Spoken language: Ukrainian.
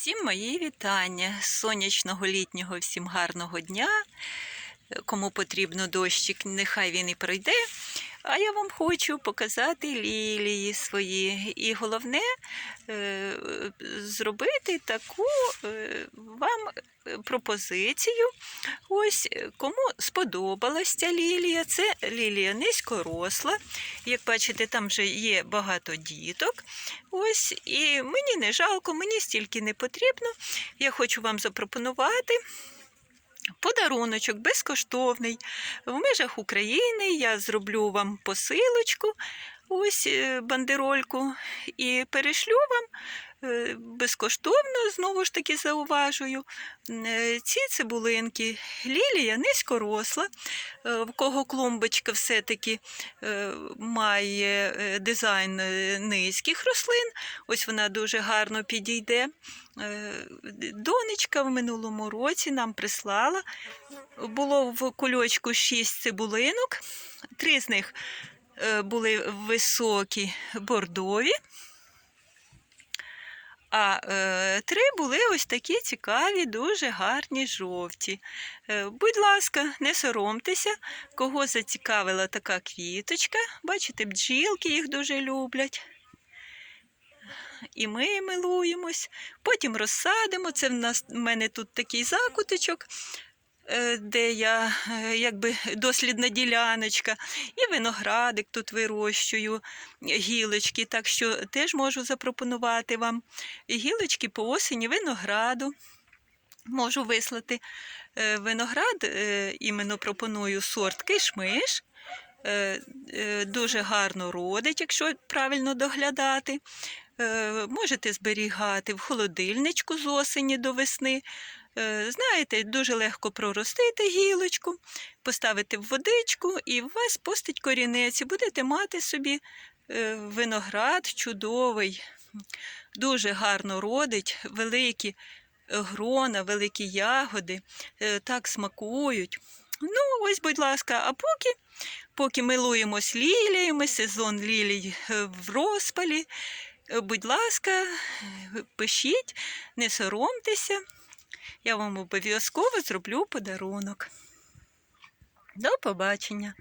Всім мої вітання. Сонячного літнього всім гарного дня. Кому потрібно дощик, нехай він і пройде. А я вам хочу показати лілії свої. І головне е, зробити таку е, вам пропозицію. Ось е, кому сподобалась ця лілія, це лілія низькоросла. Як бачите, там вже є багато діток. Ось, і мені не жалко, мені стільки не потрібно. Я хочу вам запропонувати. Подаруночок безкоштовний. В межах України я зроблю вам посилочку, ось е, бандерольку, і перешлю вам безкоштовно, знову ж таки зауважую. е, Ці цибулинки. Лілія низькоросла, е, в кого клумбочка все-таки е, має е, дизайн е, низьких рослин. Ось вона дуже гарно підійде. Е, Донечка в минулому році нам прислала. Було в кульочку шість цибулинок. Три з них е, були високі бордові, а е, три були ось такі цікаві, дуже гарні жовті. Е, будь ласка, не соромтеся, кого зацікавила така квіточка. Бачите, бджілки їх дуже люблять і ми милуємось, потім розсадимо. Це в нас в мене тут такий закуточок, де я е, якби дослідна діляночка, і виноградик тут вирощую, гілочки, так що теж можу запропонувати вам гілочки по осені винограду. Можу вислати Е, виноград, е, іменно пропоную сорт кишмиш. Е, е, Дуже гарно родить, якщо правильно доглядати. Е, Можете зберігати в холодильничку з осені до весни. Е, Знаєте, дуже легко проростити гілочку, поставити в водичку, і у вас пустить корінець, і будете мати собі е, виноград чудовий. Дуже гарно родить, великі грона, великі ягоди, е, так смакують. Ну, ось, будь ласка, а поки, поки милуємось ліліями, сезон лілій в розпалі. Будь ласка, пишіть, не соромтеся. Я вам обов'язково зроблю подарунок. До побачення!